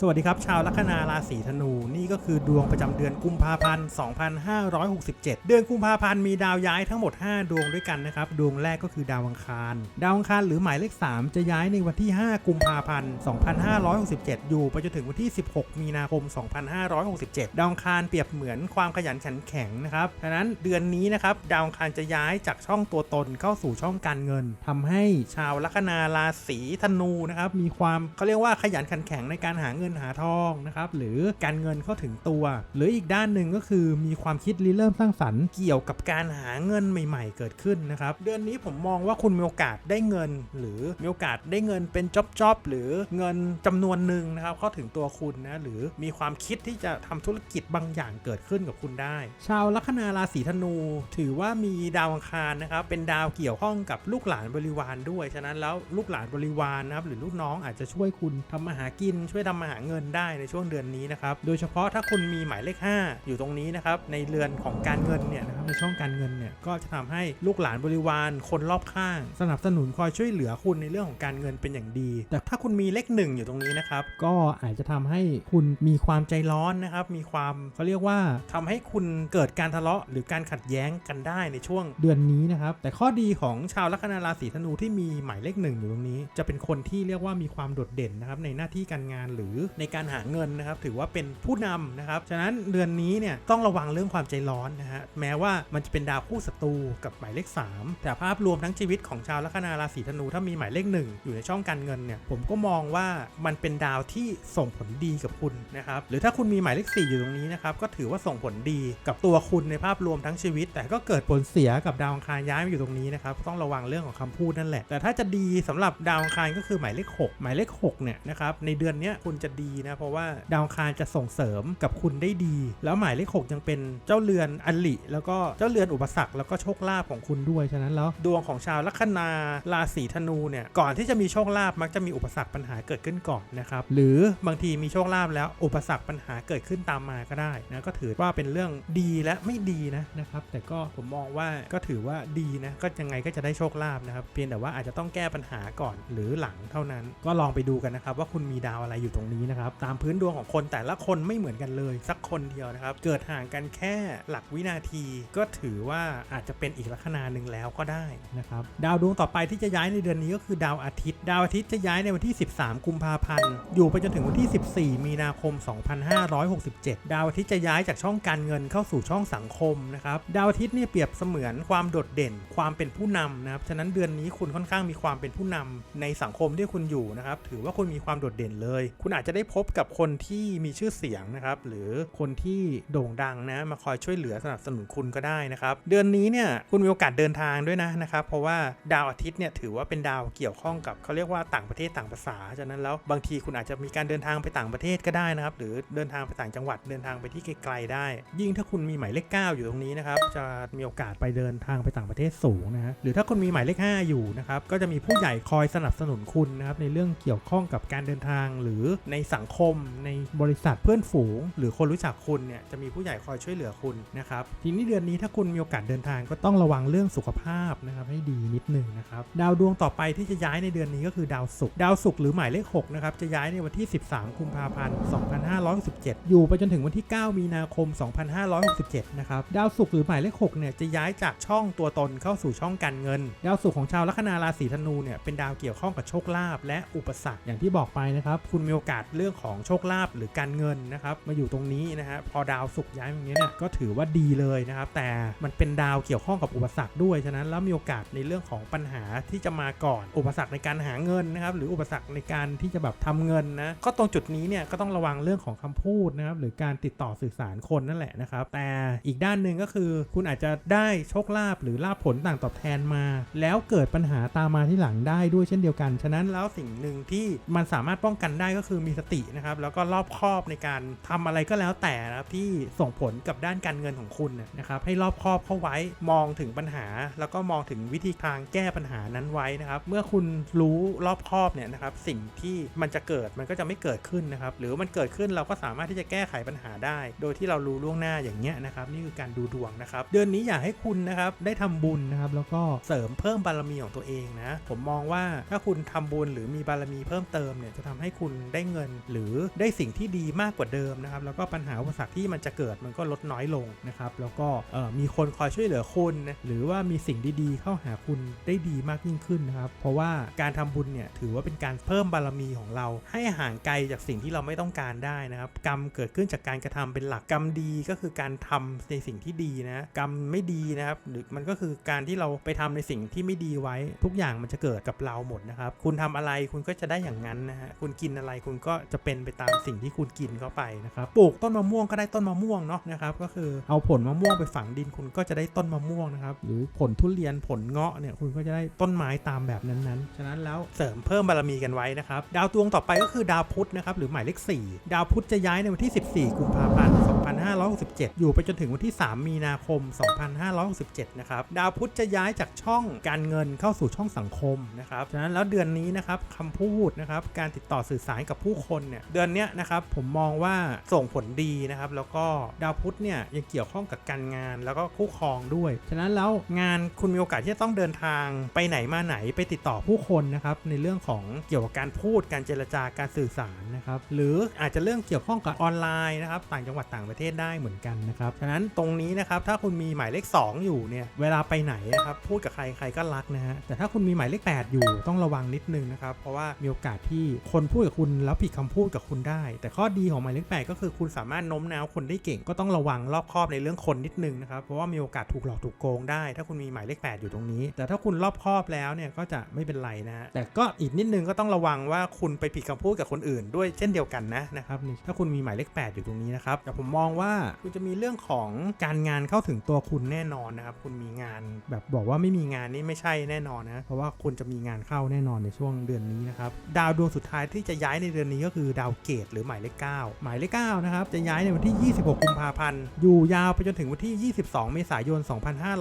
สวัสดีครับ ชาวลัคนาราศีธนู นี่ก็คือดวงประจำเดือนกุมภาพันธ์ 2567 เดือนกุมภาพันธ์มีดาวย้ายทั้งหมด 5 ดวงด้วยกันนะครับ ดวงแรกก็คือดาวอังคาร ดาวอังคารหรือหมายเลข 3 จะย้ายในวันที่ 5 กุมภาพันธ์ 2567 อยู่ไปจนถึงวันที่ 16 มีนาคม 2567 ดาวอังคารเปรียบเหมือนความขยันขันแข็งนะครับดังนั้นเดือนนี้นะครับดาวอังคารจะย้ายจากช่องตัวตนเข้าสู่ช่องการเงินทำให้ชาวลัคนาราศีธนูนะครับมีความเขาเรียกว่าขยันขันแข็งในการหาเงินงินหาทองนะครับหรือการเงินเข้าถึงตัว หรืออีกด้านหนึ่งก็คือมีความคิดริเริ่มสร้างสรรค์เกี่ยวกับการหาเงินใหม่ ๆ เกิดขึ้นนะครับเดือนนี้ผมมองว่าคุณมีโอกาสได้เงิน หรือมีโอกาสได้เงินเป็นจ็อบจอบหรือเงินจำนวนหนึ่งนะครับเข้าถึงตัวคุณนะหรือมีความคิดที่จะทำธุรกิจบางอย่างเกิดขึ้นกับคุณได้ ชาวลัคนาราศีธนู ถือว่ามีดาวอังคารนะครับเป็นดาวเกี่ยวข้องกับลูกหลานบริวารด้วย ฉะนั้นแล้วลูกหลานบริวารนะครับหรือลูกน้องอาจจะช่วยคุณทำมาหากินช่วยทำมาหาาเงินได้ในช่วงเดือนนี้นะครับ โดยเฉพาะถ้าคุณมีหมายเลข 5 อยู่ตรงนี้นะครับ ในเรือนของการเงินเนี่ยนะครับในช่องการเงินเนี่ยก็จะทำให้ลูกหลานบริวารคนรอบข้าง สนับสนุนคอยช่วยเหลือคุณในเรื่องของการเงินเป็นอย่างดี แต่ถ้าคุณมีเลขหนึ่งอยู่ตรงนี้นะครับก็อาจจะทำให้คุณมีความใจร้อนนะครับ มีความเขาเรียกว่าทำให้คุณเกิดการทะเลาะ หรือการขัดแย้งกันได้ในช่วงเดือนนี้นะครับ แต่ข้อดีของชาวลัคนาราศีธนูที่มีหมายเลขหนึ่งอยู่ตรงนี้ จะเป็นคนที่เรียกว่ามีความโดดเด่นนะครับในหน้าที่การงานหรือในการหาเงินนะครับถือว่าเป็นผู้นำนะครับฉะนั้นเดือนนี้เนี่ยต้องระวังเรื่องความใจร้อนนะฮะแม้ว่ามันจะเป็นดาวคู่ศัตรูกับหมายเลข 3 แต่ภาพรวมทั้งชีวิตของชาวลัคนาราศีธนูถ้ามีหมายเลขหนึ่งอยู่ในช่องการเงินเนี่ยผมก็มองว่ามันเป็นดาวที่ส่งผลดีกับคุณนะครับหรือถ้าคุณมีหมายเลข 4 อยู่ตรงนี้นะครับก็ถือว่าส่งผลดีกับตัวคุณในภาพรวมทั้งชีวิต แต่ก็เกิดผลเสียกับดาวอังคารย้ายมาอยู่ตรงนี้นะครับต้องระวังเรื่องของคำพูดนั่นแหละ แต่ถ้าจะดีสำหรับดาวอังคารก็คือหมายเลข 6 หมายเลข6เนี่ยนะครับในเดือนนี้คุณจะดีนะ เพราะว่าดาวคารจะส่งเสริมกับคุณได้ดี แล้วหมายเลข 6 ยังเป็นเจ้าเรือนอัลลิแล้วก็เจ้าเรือนอุปสรรคแล้วก็โชคลาภของคุณด้วยฉะนั้นแล้วดวงของชาวลัคนาราศีธนูเนี่ยก่อนที่จะมีโชคลาภมักจะมีอุปสรรคปัญหาเกิดขึ้นก่อนนะครับหรือบางทีมีโชคลาภแล้วอุปสรรคปัญหาเกิดขึ้นตามมาก็ได้นะก็ถือว่าเป็นเรื่องดีและไม่ดีนะนะครับแต่ก็ผมมองว่าก็ถือว่าดีนะก็ยังไงก็จะได้โชคลาภนะครับเพียงแต่ว่าอาจจะต้องแก้ปัญหาก่อนหรือหลังเท่านั้น ก็ลองไปดูกันนะครับว่าคุณมีดาวอะไรอยู่ตรงนี้นะครับ ตามพื้นดวงของคนแต่ละคนไม่เหมือนกันเลยสักคนเดียวนะครับ เกิดห่างกันแค่หลักวินาทีก็ถือว่าอาจจะเป็นอีกลัคนาหนึ่งแล้วก็ได้นะครับดาวดวงต่อไปที่จะย้ายในเดือนนี้ก็คือดาวอาทิตย์ ดาวอาทิตย์จะย้ายในวันที่ 13 กุมภาพันธ์ อยู่ไปจนถึงวันที่ 14 มีนาคม 2567 ดาวอาทิตย์จะย้ายจากช่องการเงินเข้าสู่ช่องสังคมนะครับ ดาวอาทิตย์เนี่ยเปรียบเสมือนความโดดเด่น ความเป็นผู้นำนะครับ ฉะนั้นเดือนนี้คุณค่อนข้างมีความเป็นผู้นำในสังคมที่คุณอยู่นะครับ ถือว่าคุณมีความโดดเด่นเลย คุณอาจจะได้พบกับคนที่มีชื่อเสียงนะครับ หรือคนที่โด่งดังนะมาคอยช่วยเหลือสนับสนุนคุณก็ได้นะครับ เดือนนี้เนี่ยคุณมีโอกาสเดินทางด้วยนะนะครับ เพราะว่าดาวอาทิตย์เนี่ยถือว่าเป็นดาวเกี่ยวข้องกับเขาเรียกว่าต่างประเทศต่างภาษาฉะนั้นแล้วบางทีคุณอาจจะมีการเดินทางไปต่างประเทศก็ได้นะครับ หรือเดินทางไปต่างจังหวัดเดินทางไปที่ไกลๆได้ ยิ่งถ้าคุณมีหมายเลข9อยู่ตรงนี้นะครับจะมีโอกาสไปเดินทางไปต่างประเทศสูงนะฮะหรือถ้าคุณมีหมายเลข5อยู่นะครับก็จะมีผู้ใหญ่คอยสนับสนุนคุณนะครับในเรื่องเกี่ยวข้องกับการเดินทางหรือในสังคมในบริษัทเพื่อนฝูง หรือคนรู้จักคุณเนี่ยจะมีผู้ใหญ่คอยช่วยเหลือคุณนะครับทีนี้เดือนนี้ถ้าคุณมีโอกาสเดินทางก็ต้องระวังเรื่องสุขภาพนะครับให้ดีนิดหนึ่งนะครับดาวดวงต่อไปที่จะย้ายในเดือนนี้ก็คือดาวศุกร์ดาวศุกร์หรือหมายเลข6นะครับจะย้ายในวันที่ 13 กุมภาพันธ์ 2567 อยู่ไปจนถึงวันที่ 9 มีนาคม 2567 นะครับดาวศุกร์หรือหมายเลข6เนี่ยจะย้ายจากช่องตัวตนเข้าสู่ช่องการเงิน ดาวศุกร์ของชาวลัคนาราศีธนูเนี่ยเป็นดาวเกี่ยวข้องกับโชคลาภและอุปสรรคอย่างที่บอกไปนะครับคุณมีโอกาสเรื่องของโชคลาภหรือการเงินนะครับมาอยู่ตรงนี้นะฮะพอดาวศุกย้ายอย่างเงี้ยเนี่ยก็ถือว่าดีเลยนะครับแต่มันเป็นดาวเกี่ยวข้องกับอุปสรรคด้วยฉะนั้นแล้วมีโอกาสในเรื่องของปัญหาที่จะมาก่อนอุปสรรคในการหาเงินนะครับหรืออุปสรรคในการที่จะแบบทำเงินนะก็ตรงจุดนี้เนี่ยก็ต้องระวังเรื่องของคำพูดนะครับหรือการติดต่อสื่อสารคนนั่นแหละนะครับแต่อีกด้านหนึ่งก็คือ คุณอาจจะได้โชคลาภหรือลาภผลต่างตอบแทนมา แล้วเกิดปัญหาตามมาที่หลังได้ด้วยเช่นเดียวกัน ฉะนั้นแล้วสิ่งหนึ่งที่มันสามารถป้องกันได้ก็คือมีสตินะครับ แล้วก็รอบคอบในการทำอะไรก็แล้วแต่นะครับที่ส่งผลกับด้านการเงินของคุณนะครับ ให้รอบคอบเข้าไว้มองถึงปัญหา แล้วก็มองถึงวิธีทางแก้ปัญหานั้นไว้นะครับ เมื่อคุณรู้รอบคอบเนี่ยนะครับสิ่งที่มันจะเกิดมันก็จะไม่เกิดขึ้นนะครับ หรือมันเกิดขึ้นเราก็สามารถที่จะแก้ไขปัญหาได้ โดยที่เรารู้ล่วงหน้าอย่างเงี้ยนะครับ นี่คือการดูดวงนะครับ เดือนนี้อยากให้คุณนะครับได้ทำบุญนะครับ แล้วก็เสริมเพิ่มบารมีของตัวเองนะผมมองว่าถ้าคุณทำบุญหรือมีบารมีเพิ่มเติมเนี่ยจะทำให้คุณได้เงินน หรือได้สิ่งที่ดีมากกว่าเดิมนะครับแล้วก็ปัญหาอุปสรรคที่มันจะเกิดมันก็ลดน้อยลงนะครับแล้วก็มีคนคอยช่วยเหลือคุณนะหรือว่ามีสิ่งดีๆ เข้าหาคุณได้ดีมากยิ่งขึ้นนะครับเพราะว่าการทำบุญเนี่ยถือว่าเป็นการเพิ่มบารมีของเรา ให้ห่างไกลจากสิ่งที่เราไม่ต้องการได้นะครับกรรมเกิดขึ้นจากการกระทำเป็นหลักกรรมดีก็คือการทำในสิ่งที่ดีนะกรรมไม่ดีนะครับหรือมันก็คือการที่เราไปทำในสิ่งที่ไม่ดีไว้ ทุกอย่างมันจะเกิดกับเราหมดนะครับคุณทำอะไรคุณก็จะได้อย่างนั้นนะฮะคุณกินอะไรคุณก็็จะเป็นไปตามสิ่งที่คุณกินเข้าไปนะครับ ปลูกต้นมะม่วงก็ได้ต้นมะม่วงเนาะนะครับ ก็คือเอาผลมะม่วงไปฝังดินคุณก็จะได้ต้นมะม่วงนะครับ หรือผลทุเรียนผลเงาะเนี่ยคุณก็จะได้ต้นไม้ตามแบบนั้นๆ ฉะนั้นแล้วเสริมเพิ่มบารมีกันไว้นะครับ ดาวดวงต่อไปก็คือดาวพุธนะครับหรือหมายเลข4ดาวพุธจะย้ายในวันที่ 14 กุมภาพันธ์ 2567 อยู่ไปจนถึงวันที่ 3 มีนาคม 2567 นะครับ ดาวพุธจะย้ายจากช่องการเงินเข้าสู่ช่องสังคมนะครับ ฉะนั้นแล้วเดือนนี้นะครับคำพูดนะครับ การติดต่อสื่อสารกับผู้คนเนี่ย เดือนนี้นะครับผมมองว่าส่งผลดีนะครับ แล้วก็ดาวพุธเนี่ยยังเกี่ยวข้องกับการงานแล้วก็คู่ครองด้วย ฉะนั้นแล้วงานคุณมีโอกาสที่จะต้องเดินทางไปไหนมาไหนไปติดต่อผู้คนนะครับในเรื่องของเกี่ยวกับการพูดการเจรจาการสื่อสารนะครับ หรืออาจจะเรื่องเกี่ยวข้องกับออนไลน์นะครับ ต่างจังหวัดต่างประเทศได้เหมือนกันนะครับฉะนั้นตรงนี้นะครับถ้าคุณมีหมายเลข 2 อยู่เนี่ยเวลาไปไหนนะครับพูดกับใครใครก็รักนะฮะแต่ถ้าคุณมีหมายเลข 8 อยู่ต้องระวังนิดนึงนะครับเพราะว่ามีโอกาสที่คนพูดกับคุณแล้วผิดคำพูดกับคุณได้ แต่ข้อดีของหมายเลข 8 ก็คือคุณสามารถโน้มน้าวคนได้เก่ง ก็ต้องระวังรอบคอบในเรื่องคนนิดนึงนะครับเพราะว่ามีโอกาสถูกหลอกถูกโกงได้ ถ้าคุณมีหมายเลข 8 อยู่ตรงนี้ แต่ถ้าคุณรอบคอบแล้วเนี่ยก็จะไม่เป็นไรนะฮะแต่ก็อีกนิดนึงก็ต้องระวังว่าคุณไปผิดคำพูดกับคนอื่น ด้วยเช่นเดียวกันนะนะครับถ้าคุณมีหมายเลข 8 อยู่ตรงนี้นะครับแต่ผมมองว่าคุณจะมีเรื่องของการงานเข้าถึงตัวคุณแน่นอนนะครับ คุณมีงานแบบบอกว่าไม่มีงานนี่ไม่ใช่แน่นอนนะ เพราะว่าคุณจะมีงานเข้าแน่นอนในช่วงเดือนนี้นะครับ ดาวดวงสุดท้ายที่จะย้ายในเดือนนี้ก็คือดาวเกตหรือหมายเลข9หมายเลข9นะครับจะย้ายในวันที่ 26 กุมภาพันธ์ อยู่ยาวไปจนถึงวันที่ 22 เมษายน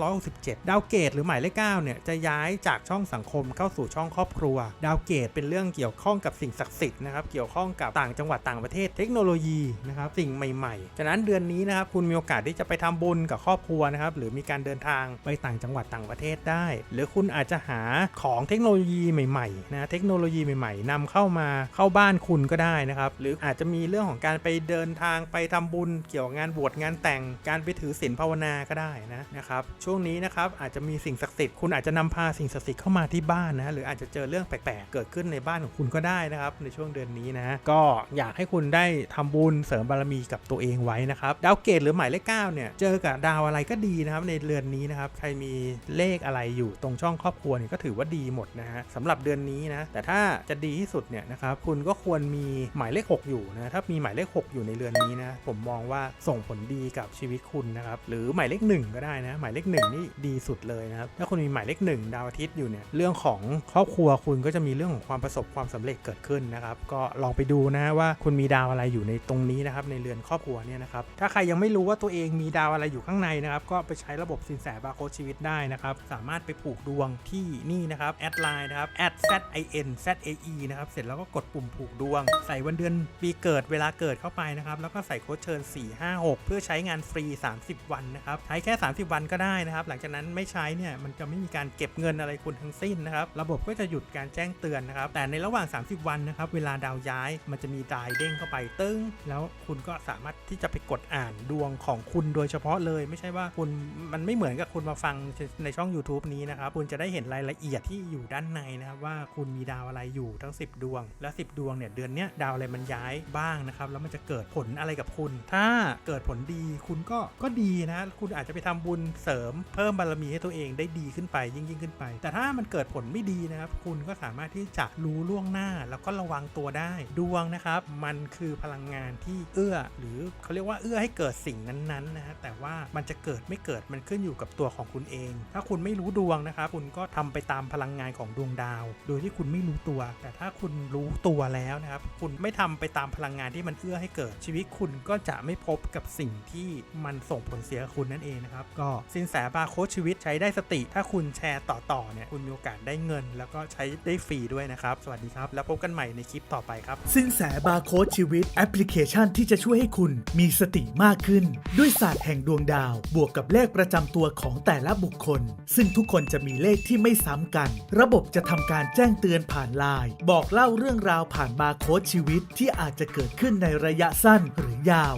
2567 ดาวเกตหรือหมายเลข9เนี่ยจะย้ายจากช่องสังคมเข้าสู่ช่องครอบครัว ดาวเกตเป็นเรื่องเกี่ยวข้องกับสิ่งศักดิ์สิทธิ์นะครับ เกี่ยวข้องกับต่างจังหวัดต่างประเทศเทคโนโลยีนะครับ สิ่งใหม่ ๆ ฉะนั้นเดือนนี้นะครับคุณมีโอกาสที่จะไปทำบุญกับครอบครัวนะครับหรือมีการเดินทางไปต่างจังหวัดต่างประเทศได้ หรือคุณอาจจะหาของเทคโนโลยีใหม่ๆนะเทคโนโลยีใหม่ๆนำเข้ามาเข้าบ้านคุณก็ได้นะครับหรืออาจจะมีเรื่องของการไปเดินทางไปทำบุญเกี่ยวกับงานบวชงานแต่งการไปถือศีลภาวนาก็ได้นะนะครับช่วงนี้นะครับอาจจะมีสิ่งศักดิ์สิทธิ์คุณอาจจะนำพาสิ่งศักดิ์สิทธิ์เข้ามาที่บ้านนะหรืออาจจะเจอเรื่องแปลกๆ เกิดขึ้นในบ้านของคุณก็ได้นะครับในช่วงเดือนนี้นะก็อยากให้คุณได้ทำบุญเสริมบารมีกับตัวเองไว้นะครับดาวเกตหรือหมายเลข9เนี่ยเจอกับดาวอะไรก็ดีนะครับในเดือนนี้นะครับใครมีเลขอะไรอยู่ตรงช่องครอบครัวเนี่ยก็ถือว่าดีหมดนะฮะสำหรับเดือนนี้นะแต่ถ้าจะดีที่สุดเนี่ยนะครับคุณก็ควรมีหมายเลข 6 อยู่นะถ้ามีหมายเลข 6 อยู่ในเรือนนี้นะผมมองว่าส่งผลดีกับชีวิตคุณนะครับหรือหมายเลข 1 ก็ได้นะหมายเลข 1 นี่ดีสุดเลยนะครับถ้าคุณมีหมายเลข 1 ดาวอาทิตย์อยู่เนี่ยเรื่องของครอบครัวคุณก็จะมีเรื่องของความประสบความสำเร็จเกิดขึ้นนะครับก็ลองไปดูนะว่าคุณมีดาวอะไรอยู่ในตรงนี้นะครับในเรือนครอบครัวเนี่ยนะครับถ้าใครยังไม่รู้ว่าตัวเองมีดาวอะไรอยู่ข้างในนะครับ ก็ไปใช้ระบบสินแสบาร์โค้ดชีวิตได้นะครับ สามารถไปผูกดวงที่นี่นะครับแอดไลน์นะครับ z i n z a e นะครับ เสร็จแล้วก็กดปุ่มผูกดวง ใส่วันเดือนปีเกิดเวลาเกิดเข้าไปนะครับ แล้วก็ใส่โค้ดเชิญ 456 เพื่อใช้งานฟรี 30 วันนะครับ ใช้แค่ 30 วันก็ได้นะครับ หลังจากนั้นไม่ใช้เนี่ยมันจะไม่มีการเก็บเงินอะไรคุณทั้งสิ้นนะครับ ระบบก็จะหยุดการแจ้งเตือนนะครับ แต่ในระหว่าง 30 วันนะครับ เวลาดาวย้ายมันจะมีดายเด้งเข้าไปตึ้ง แล้วคุณก็สามารถที่จะไปกดอ่านดวงของคุณโดยเฉพาะเลย ไม่ใช่ว่าคุณมันไม่เหมือนกับคุณมาฟังในช่อง YouTube นี้นะครับ คุณจะได้เห็นรายละเอียดที่อยู่ด้านในนะครับว่าคุณมีดาวอะไรอยู่ทั้ง 10 ดวง และ 10 ดวงเนี่ยเดือนเนี้ยดาวอะไรมันย้ายบ้างนะครับแล้วมันจะเกิดผลอะไรกับคุณ ถ้าเกิดผลดีคุณก็ก็ดีนะคุณอาจจะไปทำบุญเสริมเพิ่มบารมีให้ตัวเองได้ดีขึ้นไปยิ่งยิ่งขึ้นไป แต่ถ้ามันเกิดผลไม่ดีนะครับ คุณก็สามารถที่จะรู้ล่วงหน้าแล้วก็ระวังตัวได้ดวงนะครับ มันคือพลังงานที่เอื้อ หรือเขาเรียกว่าเอื้อให้เกิดสิ่งนั้นๆนะฮะแต่ว่ามันจะเกิดไม่เกิดมันขึ้นอยู่กับตัวของคุณเอง ถ้าคุณไม่รู้ดวงนะครับคุณก็ทำไปตามพลังงานของดวงดาว โดยที่คุณไม่รู้ตัว แต่ถ้าคุณรู้ตัวแล้วนะครับคุณไม่ทำไปตามพลังงานที่มันเอื้อให้เกิดชีวิตคุณก็จะไม่พบกับสิ่งที่มันส่งผลเสียคุณนั่นเองนะครับก็สินแสบาร์โค้ดชีวิตใช้ได้สติ ถ้าคุณแชร์ต่อๆเนี่ยคุณมีโอกาสได้เงิน แล้วก็ใช้ได้ฟรีด้วยนะครับ สวัสดีครับ แล้วพบกันใหม่ในคลิปต่อไปครับ สินแสบาโค้ดชีวิตแอปพลิเคชันที่จะช่วยให้คุณมีสติมากขึ้น ด้วยศาสตร์แห่งดวงดาว บวกกับเลขประจำตัวของแต่ละบุคคล ซึ่งทุกคนจะมีเลขที่ไม่ซ้ำกัน ระบบจะทำการแจ้งเตือนผ่านไลน์บอกเล่าเรื่องราวผ่านบาร์โค้ดชีวิตที่อาจจะเกิดขึ้นในระยะสั้นหรือยาว